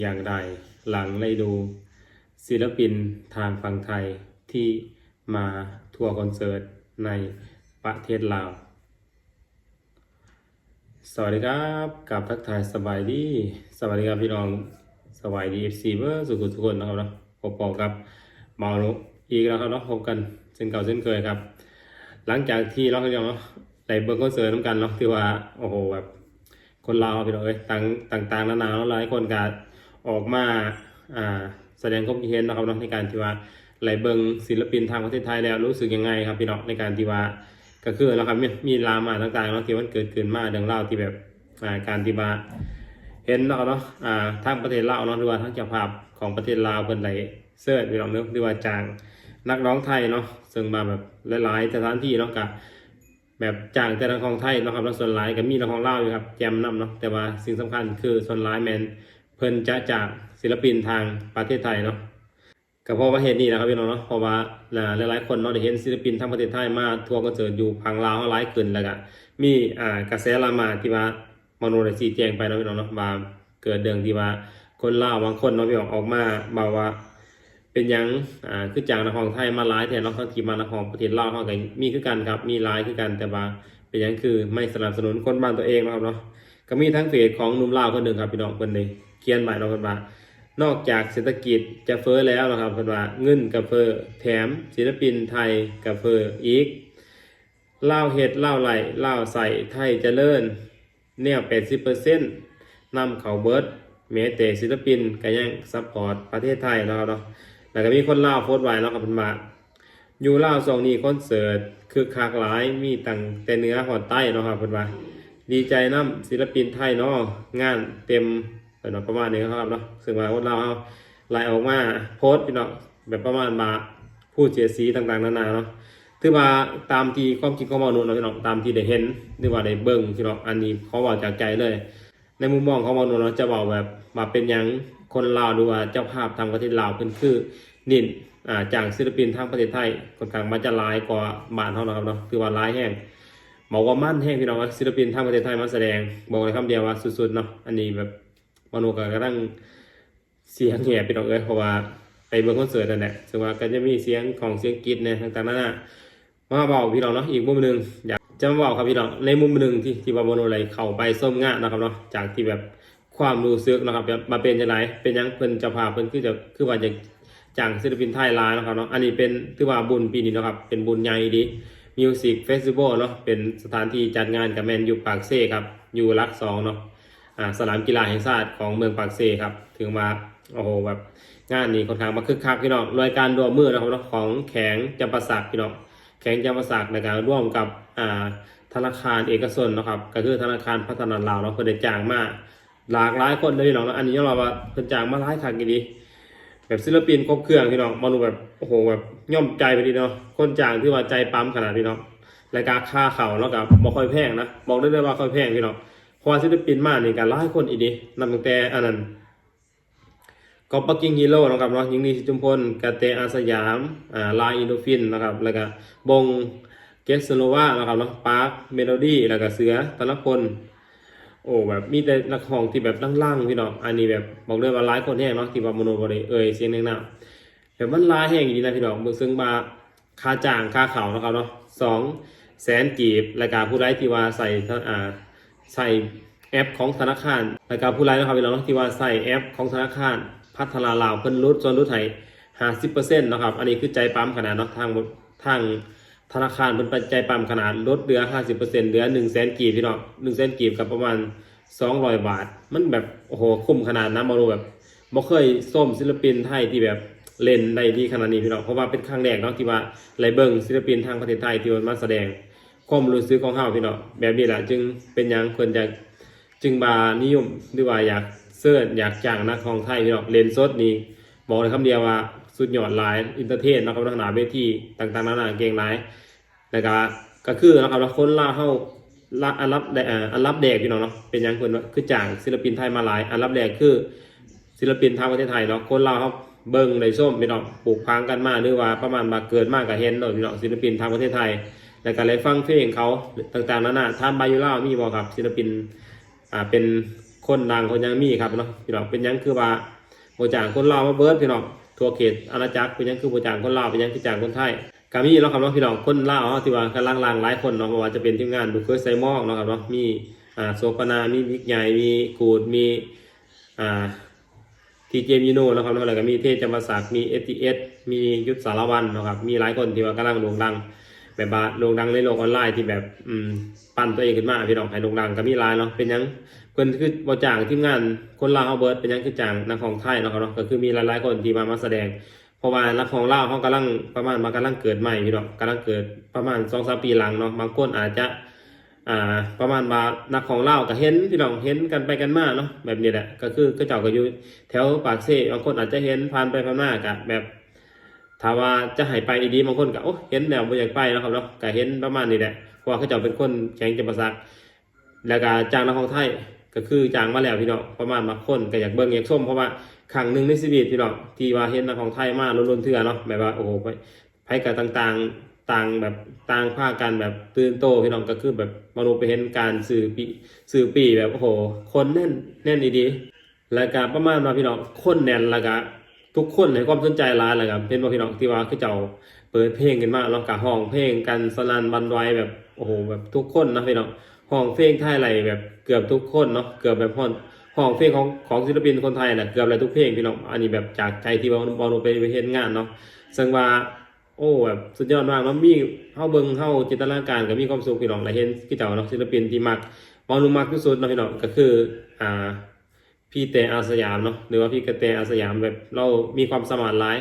อย่างไร หลังได้ดู ศิลปินทางฝั่งไทยที่มาทัวร์คอนเสิร์ตในประเทศลาว สวัสดีครับกับทักทายสบายดี สวัสดีครับพี่น้องสบายดีเอฟซีเบอร์สุขุทุกคนนะครับเนาะพบอกับเมานุอีกแล้วครับเนาะพบกันเช่นเก่าเช่นเคยครับ หลังจากที่เราเนาะได้เบิร์คอนเสิร์ตน้ำกันเนาะที่ว่าโอ้โหแบบคนลาวพี่น้องเอ้ยต่างต่างๆนานาหลายคนก็ ออกมาแสดงความคิดเห็นนะครับเนาะในการที่ว่าไหลเบิงศิลปินทางประเทศไทยแล้วรู้สึกยังไงครับพี่น้องในการที่ว่าก็คือนะครับมีลามาต่างๆเนาะที่มันเกิดขึ้นมาเรื่องเล่าที่แบบการที่ว่าเห็นเนาะเนาะอ่าทางประเทศลาวเนาะหรือว่าทางเจ้าภาพของประเทศลาวเพิ่นไหลเสิร์ชพี่น้องเนาะหรือว่าจางนักร้องไทยเนาะซึ่งมาแบบหลายๆสถานที่เนาะกับแบบจางแต่นักร้องไทยเนาะครับแล้วส่วนหลายก็มีนักร้องลาวอยู่ครับแจมนํเนาะแต่ว่าสิ่งสำคัญคือส่วนหลายแมน เพิ่นจะจากศิลปินทางประเทศไทยเนาะก็เพราะว่าเหตุนี้นะครับพี่น้องเนาะเพราะว่าอ่าหลายๆคนเนาะได้เห็นศิลปินทั้งประเทศไทยมาทัวร์คอนเสิร์ตอยู่พังลาวหลายขึ้นแล้วก็มีอ่ากระแสลามาที่ว่ามโนได้ชี้แจงไปเนาะพี่น้องเนาะว่าเกิดเรื่องที่ว่าคนลาวบางคนเนาะพี่น้องออกมาบอกว่าเป็นยังอ่าคือจากนครไทยมาหลายแทนเนาะเขาที่มานครประเทศลาวเขาก็มีคือกันครับมีหลายคือกันแต่ว่าเป็นยังคือไม่สนับสนุนคนบ้านตัวเองนะครับเนาะก็มีทั้งเพจของหนุ่มลาวคนหนึ่งครับพี่น้องคนหนึ่ง เขียนหมายเราคนว่านอกจากเศรษฐกิจจะเฟ้อแล้วนะครับเพิ่นว่าเงินกับเฟ้อแถมศิลปินไทยกับเฟ้ออีกเล่าเฮ็ดเล่าไหลเล่าใส่ไทยเจริญแนว 80%นำเขาเบิร์ดแม้แต่ศิลปินก็ยังซัพพอร์ตประเทศไทยเนาะครับเนาะแล้วก็มีคนเล่าโพสต์ไว้เนาะครับเพิ่นว่าอยู่เล่าสองนี้คอนเสิร์ตคือคักหลายมีตั้งแต่เนื้อหอดใต้เนาะครับเพิ่นว่าดีใจน้ำศิลปินไทยเนาะงานเต็ม เป็นประมาณนี้ครับเนาะซึ่งว่าคนเราเอาไล่ออกมาโพสพี่น้องแบบประมาณมาพูดเสียสีต่างๆนานาเนาะถือว่าตามที่ความคิดของมนุษย์เนาะพี่น้องตามที่ได้เห็นหรือว่าได้เบิ่งพี่น้องอันนี้เขาบอกจากใจเลย ในมุมมองของมนุษย์เนาะจะบอกแบบมาเป็นยังคนลาวหรือว่าเจ้าภาพทางประเทศลาวเพิ่นคือนินอ่าจากศิลปินทางประเทศไทยค่อนข้างมันจะหลายกว่าบ้านเฮานะครับเนาะคือว่าหลายแห้งบอกว่ามั่นแห้งพี่น้องศิลปินทางประเทศไทยมาแสดง บอกเลยคำเดียวว่าสุดๆเนาะอันนี้แบบ มโนก็กำลังเสียงแหบพี่น้องเอ้ยเพราะว่าไปเบิ่งคอนเสิร์ตนั่นแหละซึ่งว่าก็จะมีเสียงของเสียงกรีดเนี่ยต่างๆนั่นน่ะมาบอกพี่น้องเนาะอีกมุมหนึ่งอยากจะมาบอกครับพี่น้องในมุมหนึ่งที่ที่ว่ามโนเลยเข้าไปส้มงานนะครับเนาะจากที่แบบความรู้สึกนะครับมาเป็นยังไงเป็นยังเพิ่นจะพาเพิ่นคือจะคือว่าจะจ้างศิลปินไทยหลายนะครับเนาะอันนี้เป็นถือว่าบุญปีนี้นะครับเป็นบุญใหญ่ดีมิวสิกเฟสติวัลเนาะเป็นสถานที่จัดงานกับแมนอยู่ปากเซ่ครับอยู่รักสองเนาะ สนามกีฬาแห่งชาติของเมืองปากเซครับถึงมาโอ้โหแบบงานนี้ค่อนข้างมาคึกคักพี่น้องรายการรวมมือนะครับของแข็งจำปาสักพี่น้องแข็งจำปาสักในการร่วมกับธนาคารเอกชนนะครับก็คือธนาคารพัฒนาลาวเนาะเพื่อได้จ้างมาหลากหลายคนเลยพี่น้องเนาะอันนี้ยอมรับว่าเพิ่นจ้างมาหลายครั้งกี่ดีแบบศิลปินครบเครื่องพี่น้องมาดูแบบโอ้โหแบบย่อมใจไปดีเนาะคนจ้างที่ว่าใจปั๊มขนาดพี่น้องรายการค่าเข่าแล้วกับบ่ค่อยแพงนะบอกได้เลยว่าค่อยแพงพี่น้อง ราะว่าศิลปินมากนี่กันหลายคนอีดีนำตั้งแต่อันนั้นก็ปักกิ้งฮีโร่นะครับเนาะยิงดีชิจุมพลกาเตอาสยามอ่าลาอินโดฟินนะครับแล้วก็บงเกสโนวานะครับเนาะปาร์คเมโลดี้แล้วก็เสือตนพลโอ้แบบมีแต่นักห้องที่แบบล่างๆพี่น้องอันนี้แบบบอกเลยว่าหลายคนแห้งเนาะที่ว่ามโนบริเอ่ยเสียงหนักๆแบบมันหลายแห้งอย่างนี้นะพี่น้องมึงซึ่งมาค่าจ้างค่าเขานะครับเนาะสองแสนกีบรายการผู้ไร้ที่ว่าใส่อ่า ใส่แอปของธนาคารรายการผู้ไร้นะครับพี่น้องเนาที่ว่าใส่แอปของธนาคาร พัฒนาลาวเพิ่นลดส่วนลดไทยห้าสิบเปอร์เซ็นต์นะครับ อันนี้คือใจปั๊มขนาดเนาะทางทางธนาคารเป็นปัจจัยปั๊มขนาดลดเหลือ50%เหลือ1 0 0 0 0แสนกีบพี่น้อง1 0 0 0 0 0กีบกับประมาณ200บาท มันแบบโอ้โหคุ้มขนาดนั้นมาดูแบบบ่เคยส้มศิลปินไทยที่แบบเล่นได้ดีขนาดนี้พี่น้องเพราะว่าเป็นครั้งแรกเนาะที่ว่าไลเบิงศิลปินทางประเทศไทยที่มันมาแสดง ความรู้สึกของเฮาพี่น้องแบบนี้แหละจึงเป็นหยังเพิ่นจะจึงบานิยมหรือว่าอยากเสิร์ชอยากจ้างนักของไทยพี่น้องเล่นสดนี่บอกเลยคำเดียวว่าสุดยอดหลายอินเตอร์เทนนะครับทางหนาเวทีต่างๆนานาเก่งหลายแล้วก็ก็คือนะครับแล้วคนล่าเฮาละอันรับได้อ่าอันรับแดกพี่น้องเนาะเป็นยังคนว่าคือจ้างศิลปินไทยมาหลายอันรับแดกคือ ศิลปินทางประเทศไทยเนาะคนลาวเขาเบิ่งในส้มพี่น้องปลูกพังกันมาหรือว่าประมาณมาเกิดมากกับเห็นเนาะพี่น้องศิลปินทางประเทศไทย แล้วก็เลยฟังเพลงเขาต่างๆนานาท่านบายุล่ามีบ่ครับศิลปินอ่าเป็นคนดังคนยังมีครับเนาะพี่น้องเป็นยังคือว่าโบจางคนลาวมาเบิร์ดพี่น้องทั่วเขตอาณาจักรเป็นยังคือโบจางคนลาวเป็นยังคือจางคนไทยกามีเนาะครับเนาะพี่น้องคนลาวเนาะที่ว่ากำลังลางหลายคนเนาะว่าจะเป็นทีมงานดูเคยไซมอกเนาะครับเนาะมีอ่าโซฟานามีบิ๊กใหญ่มีกูดมีอ่าทีเจมิโน่นะครับแล้วก็มีเทพจำปาสักมีเอทีเอสมียุทธสารวันนะครับมีหลายคนที่ว่ากำลังโด่งดัง แบบว่าโด่งดังในโลกออนไลน์ที่แบบอืมปั้นตัวเองขึ้นมาพี่น้องให้โด่งดังก็มีหลายเนาะเป็นหยังเพิ่นคือบ่จ้างทีมงานคนลาวเฮาเบิร์ดเป็นหยังคือจ้างนักของไทยเนาะครับเนาะก็คือมีหลายๆคนที่มามาแสดง เพราะว่านักของลาวเขากำลังประมาณมากำลังเกิดใหม่พี่น้องกำลังเกิดประมาณ2-3ปีหลังเนาะบางคนอาจจะอ่าประมาณว่านักของเล่าก็เห็นพี่น้องเห็นกันไปกันมาเนาะแบบนี้แหละก็คือก็เจ้าก็อยู่แถวปากเซ่บางคนอาจจะเห็นผ่านไปผ่านมากะแบบ ถ้าว่าจะให้ไปดีบางคนก็โอ้เห็นแล้วบ่อยากไปเนาะครับเนาะก็เห็นประมาณนี้แหละเพราะว่าเขาเจ้าเป็นคนแข็งจำปาสักแล้วก็จ้างนักของไทยก็คือจ้างมาแล้วพี่น้องประมาณมาคนก็อยากเบิ่งอยากชมเพราะว่าครั้งหนึ่งในชีวิตพี่น้องที่ว่าเห็นนักของไทยมาล้นๆเทื่อเนาะแบบว่าโอ้โหไปไปกับต่างๆต่างแบบต่างภาคกันแบบตื่นโตพี่น้องก็คือแบบมนุษย์ไปเห็นการสื่อปีสื่อปีแบบโอ้โหคนแน่นแน่นดีๆแล้วก็ประมาณว่าพี่น้องคนแน่นแล้วก็ ทุกคนให้ความสนใจหลายแล้วก็เป็นว่พี่น้องที่ว่าคือเจ้าเปิดเพลงกันมาล้วก็ห้องเพลงกันสนันบันไวแบบโอ้โหแบบทุกคนนะพี่น้องห้องเพลงไทยไหลแบบเกือบทุกคนเนาะเกือบแบบห้องห้องเพลงของของศิลปินคนไทยนะเกือบอะไรทุกเพลงพี่น้องอันนี้แบบจากใจที่ว่าบอลไปไปเห็นงานเนาะซึ่งว่าโอ้แบบสุดยอดมากมันมีเข้าเบิงเข้าจินตนาการกับมีความสุขพี่น้องและเห็นพี่เจ้าเนาะศิลปินที่มักมองลงมากที่สุดเนาะพี่น้องก็คืออ่า พี่เตอาสยามเนาะหรือว่าพี่กระเตอาสยามแบบเรามีความสมานหลาย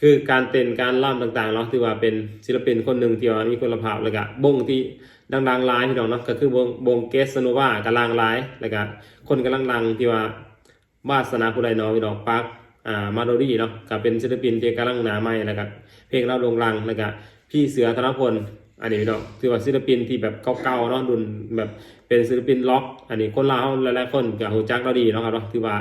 คือการเต้นการล่ำต่างๆเนาะถือว่าเป็นศิลปินคนหนึ่งที่ว่ามีคุณภาพแล้วก็บงที่ดังๆหลายพี่น้องเนาะก็คือวงวงเกสโนวากำลังหลายแล้วก็คนกำลังดังที่ว่าวาสนาผู้ใดเนาะพี่น้องปักอ่ามาโดดี้เนาะก็เป็นศิลปินที่กำลังหนาใหม่แล้วก็เพลงเราโด่งดังแล้วก็พี่เสือธนพลอันนี้พี่น้องถือว่าศิลปินที่แบบเก่าๆเนาะรุ่นแบบ เป็นศิลปินล็อกอันนี้คนลาวหลายๆคนก็ฮู้จักเราดีเนาะครับเนาะถือว่า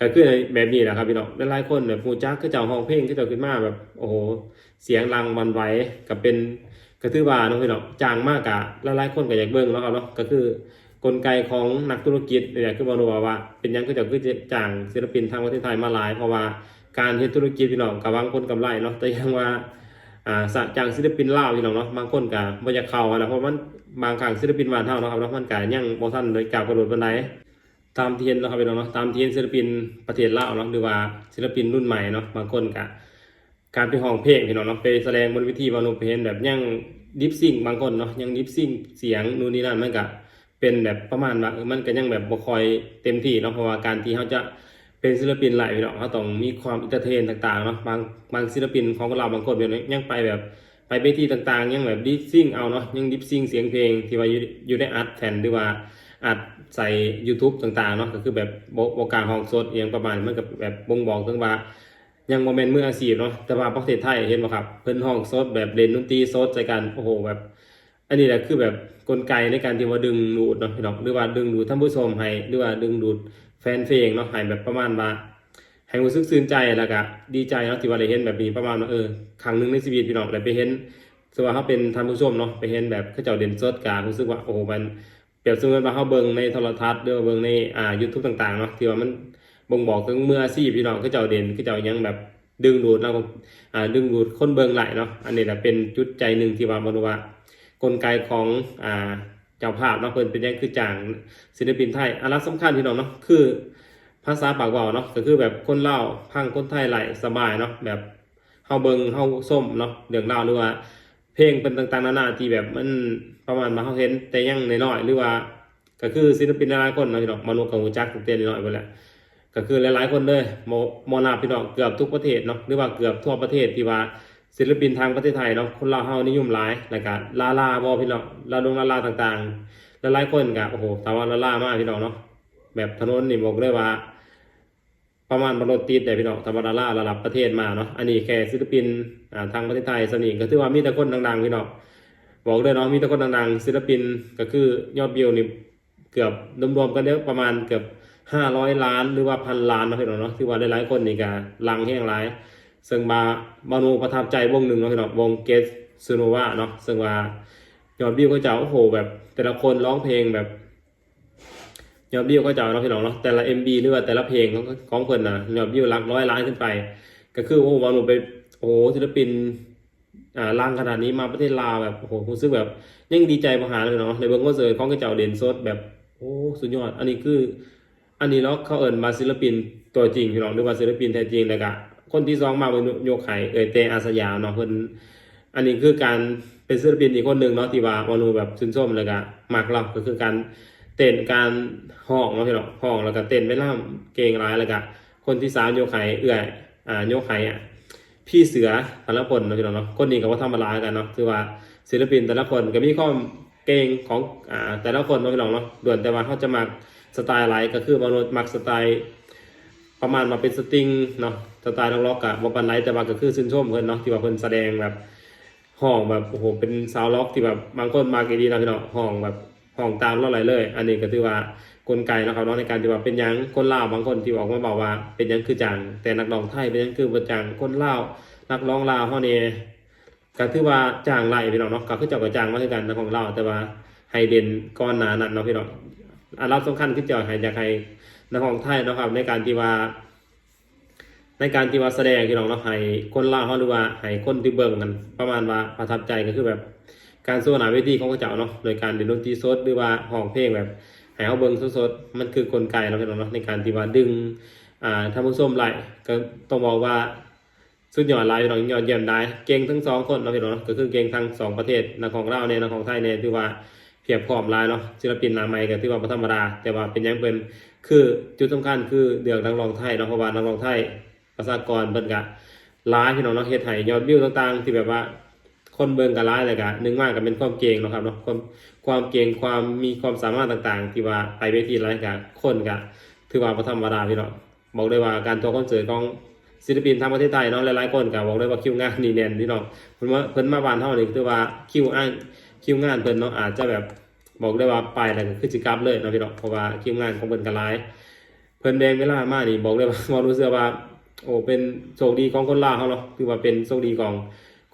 ก็คือแบบนี้แหละครับพี่น้องหลายๆคนแบบฮูจักก็จ้าห้องเพลงก็จ้าขึ้นมาแบบโอ้โหเสียงรังวันไหวก็เป็นก็ถือว่าเนาะพี่น้องจางมากกะหลายๆคนก็อยากเบิ่งเนาะครับเนาะก็คือกลไกของนักธุรกิจเนี่ยคือบอกว่าว่า เป็นยังก็จะคือจ้างศิลปินทางประเทศไทยมาหลาย เพราะว่าการเฮ็ดธุรกิจพี่น้องกับวางคนกำไรเนาะแต่ยังว่า อ่าสะจ้างศิลปินลาวพี่น้องเนาะบางคนก็บ่อยากเข้านะเพราะมันบางครั้งศิลปินบ้านเฮาเนาะครับเนาะมันก็ยังบ่ทันได้ก้าวกระโดดปานใดตามเทียนนะครับพี่น้องเนาะตามเทียนศิลปินประเทศลาวเนาะหรือว่าศิลปินรุ่นใหม่เนาะบางคนกะการไปห้องเพลงพี่น้องเนาะไปแสดงบนเวิธีบางโนเพลงแบบยังดิฟซิ่งบางคนเนาะยังดิฟซิ่งเสียงนู่นนี่นั่นมันก็เป็นแบบประมาณว่ามันก็ยังแบบบ่คอยเต็มที่เนาะเพราะว่าการที่เขาจะ เป็นศิลปินหลายพี่น้องเขาต้องมีความอินเตอร์เทนต่างๆเนาะบางบางศิลปินของเราบางคนแบบยังไปแบบไปเวทีต่างๆ ยังแบบดิฟซิ่งเอาเนาะยังดิฟซิ่งเสียงเพลงที่ว่าอยู่ในอัดแผ่นหรือว่าอัดใส่ YouTube ต่างๆเนาะก็คือแบบโบโอกาสห้องสดอหย่างประมาณมันก็แบบบ่งบอกถึงว่ายังโมเมนต์มืออาชีพเนาะแต่ว่าประเทศไทยเห็นไหมครับเพิ่นห้องสดแบบเล่นดนตรีสดใส่กันโอ้โหแบบ อันนี้แหละคือแบบกลไกในการที่ว่าดึงดูดเนาะพี่น้องหรือว่าดึงดูดท่านผู้ชมให้หรือว่าดึงดูด แฟนเพลงเนาะให้แบบประมาณว่าให้รู้สึกซื่นใจแล้วก็ดีใจเนาะที่ว่าได้เห็นแบบนี้ประมาณว่าเออครั้งหนึ่งในชีวิตพี่น้องได้ไปเห็นสว่าเขาเป็นท่านผู้ชมเนาะไปเห็นแบบเขาเจ้าเด่นสดการู้สึกว่าโอ้โหมันเปรียบเสมือนว่าเขาเบิ่งในโทรทัศน์หรือว่าเบิ่งในอ่า YouTube ต่างๆเนาะที่ว่ามันบ่งบอกถึงเมื่ออาชีพพี่น้องเขาเจ้าเด่นเขาเจ้ายังแบบดึงดูดเราอ่าดึงดูดคนเบิ่งหลายเนาะอันนี้แหละเป็นจุดใจหนึ่งที่ว่าบ่รู้ว่ากลไกของอ่า เจ้าภาพเนาะเพิ่นเป็นยังคือจางศิลปินไทยอันละสำคัญพี่น้องเนาะคือ ภาษาปากเว้าเนาะก็คือแบบคนเล่าพังคนไทยไหลสบายเนาะแบบเฮาเบิงเฮาส้มเนาะเรื่องราหรือว่า เพลงเป็นต่างๆนานาที่แบบมันประมาณมาเขาเห็นแต่ยังน้อยๆหรือว่า ก็คือศิลปินหลายคนเนาะพี่น้องมาลงกับหูจักตั้งแต่น้อยๆไปแหละก็คือหลายๆคนเลยโมโมนาพี่น้องเกือบทุกประเทศเนาะหรือว่าเกือบทั่วประเทศที่ว่า ศิลปินทางประเทศไทยเนาะคนลาวเฮานิยมหลายแล้วก็ลาลาบอพี่น้องลาดงลาลาต่างๆลหลายคนก็โอ้โหถามว่าลาลามากพี่น้องเนาะแบบถนนนี่บอกเลยว่า ประมาณบรถติดแต่พี่น้องธรรมดาลาระดับประเทศมาเนาะอันนี้แค่ศิลปินทางประเทศไทยสนิทก็ถือว่ามีแต่คนดังๆพี่น้องบอกเลยเนาะมีแต่คนดังๆศิลปินก็คือยอดวิวนี่เกือบรวมๆกันเยอะประมาณเกือบห้าร้อยล้านหรือว่าพันล้านเนาะพี่น้องเนาะที่ว่าหลายๆคนนี่ก็ลังแห้งหลาย ซึ่งบาบานูประทับใจวงหนึ่งเนาะพี่น้องวงเกสซูโนวาเนาะซึ่งว่ายอดวิวก็จะโอ้โหแบบ แต่ละคนร้องเพลงแบบยอดวิวเขาจะเนาะพี่น้องเนาะแต่ละ MB หรือว่าแต่ละเพลงของของเพิ่นน่ะยอดวิวหลักร้อยล้านขึ้นไป ก็คือโอ้โหวานุไปโอ้โหศิลปินอ่าล่างขนาดนี้มาประเทศลาวแบบโอ้โหรู้สึกแบบยังดีใจมหาเลยเนาะในเบิ้งคอนเสิร์ตของกระเจ้าเด่นสดแบบโอ้สุดยอด อันนี้คือ อันนี้เนาะเขาเอิญมาศิลปินตัวจริงพี่น้องหรือว่าศิลปินแท้จริงเลยกะ คนที่สองมาเป็นโยกไข่เอยเตอาสยามเนาะเพิ่นอันนี้คือการเป็นศิลปินอีกคนหนึ่งเนาะที่ว่าวานูแบบชื่นชมเลยกะมากเราก็คือการเต้นการห้องเนาะพี่น้องห้องแล้วก็เต้นไปล่ามเก่งร้ายแล้วก็คนที่สามโยกไข่เอื่อยอ่าโยกไข่อะพี่เสือแต่ละคนเนาะพี่น้องเนาะคนนี้ก็ว่าธรรมดากันเนาะคือว่าศิลปินแต่ละคนก็มีความเก่งของอ่าแต่ละคนเนาะพี่น้องเนาะด่วนแต่ว่าเขาจะมาสไตล์ไรก็คือมนุษย์มักสไตล์ ประมาณมาเป็นสตริงเนาะสไตล์ล็อกอะบ่ปันไรแต่ว่าก็คือชื่นชมเพิ่นเนาะที่ว่าเพิ่นแสดงแบบห้องแบบโอ้โหเป็นซาวล็อกที่แบบบางคนมากีดีนะพี่เนาะห้องแบบห้องตามเราไหลเลย อันนี้ก็ถือว่ากลไกนะครับเนาะในการที่ว่าเป็นยังคนล่าบางคนที่บอกมาบอกว่า เป็นยังคือจังแต่นักร้องไทยเป็นยังคือบ่จังคนล่านักร้องลาวเฮานี่ก็ถือว่าจางไล่พี่น้องเนาะก็คือเจ้าก็จางมาคือกันนักของลาแต่ว่าให้เด่นก้อนหนานั้นเนาะพี่น้องอันรับสำคัญคือเจ้าให้อยากให้ นักร้องไทยนะครับ ในการที่ว่า ในการที่ว่าแสดงที่น้องเนาะให้คนล่าเขาหรือว่าให้คนที่เบิ่งกันประมาณว่าประทับใจก็คือแบบการสู้หนาเวทีของพระเจ้าเนาะโดยการเล่นดนตรีสดหรือว่าห้องเพลงแบบให้เขาเบิ่งสดๆมันคือกลไกเนาพี่น้องเนาะในการที่ว่าดึงอ่าท่านผู้ชมไหลก็ต้องบอกว่าสุดยอดลายพี่น้องยอดเยี่ยมได้เก่งทั้งสองคนเนาะพี่น้องเนาะก็คือเก่งทั้งสองประเทศนักของเราเนี่ยนักของไทยเนี่ยที่ว่าเพียบพร้อมลายเนาะศิลปินหน้าใหม่ก็ที่ว่าบ่ธรรมดาแต่ว่าเป็นยังเป็น คือจุดสำคัญคือเดือกนักร้องไทยเนาพราะว่านักร้องไทยประชากรเบิ่งกะร้ายพี่น้องนาะเฮ็ดให้ยอดวิวต่างๆ ที่แบบว่าคนเบิ่งกะร้ายเลยกะหนึ่งมากก็เป็นความเก่งนะครับเนาะความความเก่งความมีความสามารถต่างๆ ที่ว่าไปเวทีไรกะคนกะถือว่าบ่ธรรมดาพี่น้องบอกเลยว่าการทัวร์คอนเสิร์ตของศิลปินทางประเทศไทยเนาะหลายๆคนกะบอกเลยว่าคิวงานนี่แน่นพี่น้องเพิ่นว่าเพิ่นมาบ้านเฮานี่ถือว่าคิวอ้างคิวงานเพิ่นเนาะอาจจะแบบ บอกได้ว่าไปแล้วก็คือสิกลับเลยเนาะพี่น้องเพราะว่าคิวงานของเพิ่นก็หลาย เพิ่นแดงเวลามานี่บอกเลยว่าว่รู้สึกว่า โอ้เป็นโชคดีของคนลาวเขาเนาะคือว่าเป็นโชคดีของ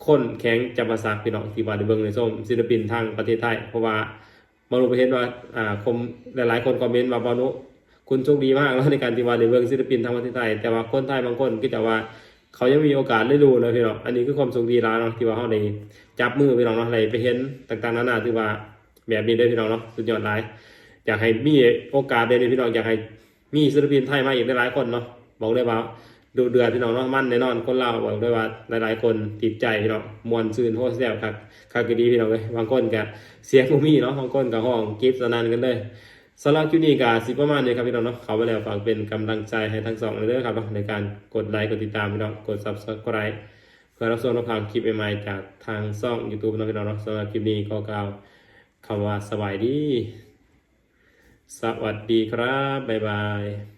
คนแข็งจำปาสักพี่น้องที่ว่าได้เบิ่งในส้มศิลปินทางประเทศไทย เพราะว่าบางประเทศว่าอ่าคมหลายๆคนคอมเมนต์ว่าบอนุคุณโชคดีมากแล้วในการที่ว่าได้เบิ่งศิลปินทางประเทศไทย แต่ว่าคนไทยบางคนก็จะว่าเขายังมีโอกาสได้ดูนะพี่น้องอันนี้คือความโชคดีร้ายเนาะที่ว่าเขาได้จับมือพี่น้องเนาะอะไรไปเห็นต่างๆนานาที่ว่า แบบนี้ได้พี่น้องเนาะสุดยอดหลายอยากให้มีโอกาสได้เลยพี่น้องอยากให้มีศิลปินไทยมาอีกหลายคนเนาะบอกเลยว่าดูเดือดพี่น้องเนาะมั่นแน่นอนคนเราบอกเลยว่าหลายๆคนติดใจพี่น้องมวนซื่นโฮสแซวครับคักก็ดีพี่น้องเลยบางคนก็เสียงบ่มีเนาะบางคนก็ห้องกรีดสนันกันเลยสำหรับคลิปนี้ก็สิประมาณนี้ครับพี่น้องเนาะเขาไปแล้วฝากเป็นกำลังใจให้ทั้งสองเลยเด้อครับเนาะในการกดไลค์กดติดตามพี่น้องกด subscribe เพื่อรับชมรับฟังคลิปใหม่ๆจากทางช่อง YouTube นะพี่น้องเนาะสำหรับคลิปนี้ก็กล่าว คำว่าสบายดี สวัสดีครับ บ๊ายบาย